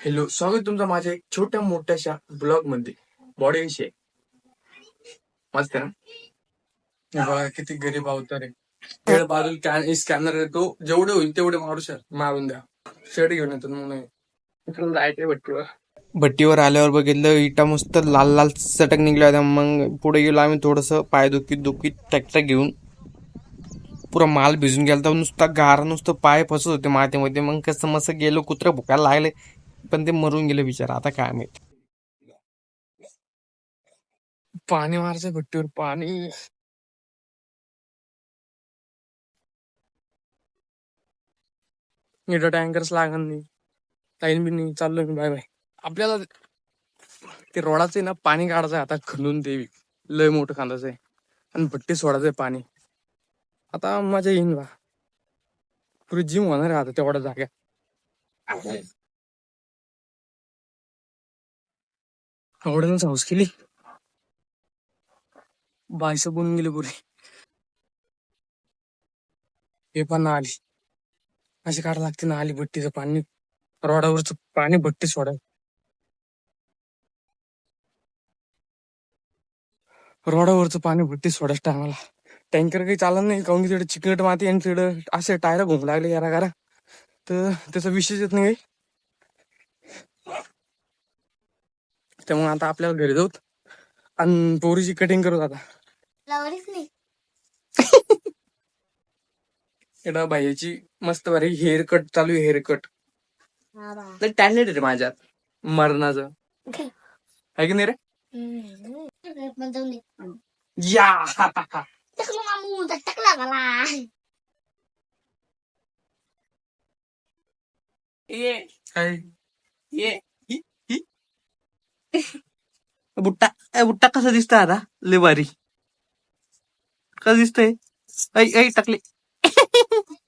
Hello स्वागत तुमचं माझ्या एक छोट्या मोठ्याशा ब्लॉगमध्ये. बॉडी विषय. मस्त ना? बघा किती गरीब अवतार आहे. खेळ बाजूला स्कॅनर आहे तो. जेवढे होईल तेवढे मारू शक मारून द्या. शर्ट घेऊन येतो इकडून जायचंय भट्टीवर. भट्टीवर आल्यावर बघितलं इटा मस्त लाल लाल चटक निघल्या होत्या. मग पुढे गेलो आम्ही थोडस पाय दुखीत दुखीत ट्रॅक्टर घेऊन. पुरा माल भिजून गेला तर नुसता गार नुसतं पाय फसत होते मातीमध्ये. मग कसं मस्त गेलो कुत्र भुकायला लागले. पण ते मरून गेले बिचारा आता काय माहीत. पाणी मारायचं भट्टीवर पाणी. इथं टँकर्स लागणार नाही. टाईम बी नाही चाललो मी बाय बाय आपल्याला ते रोडाचं आहे ना पाणी काढायचं आहे आता खणून देवी लय मोठं खांदाचं आहे. आणि भट्टी सोडायचंय पाणी. आता मजा येईन बा पुरी जिम होणार आहे आता तेवढ्या जाग्या आवडेल हाऊस केली. बायस बनून गेली पुरी. हे पण ना आली. अशी काढा लागते ना आली भट्टीचं पाणी. रोडावरच पाणी भट्टी सोडाय रोडावरचं पाणी भट्टी सोडायच टायमाला टँकर काही चालत नाही काऊन की तिकडे चिकट माती आणि तिकडे असे टायर घुम लागले यारा गारा तर त्याचा विषयच येत नाही त्यामुळे आता आपल्याला घरी जाऊत आणि पोरीची कटिंग करू आता. लावलीच नाही. एडा बाईची मस्त बरी हेअर कट चालू आहे हेअर कट हा टॅलेंट आहे रे माझ्यात. मरणाचं. आहे की नाही रे. या टाकलं मामू टाकला मला. ये. काय? ये. बुट्टा बुट्टा कसा दिसतो आता? लेवारी कसं दिसतंय? ऐ ऐ टाकले.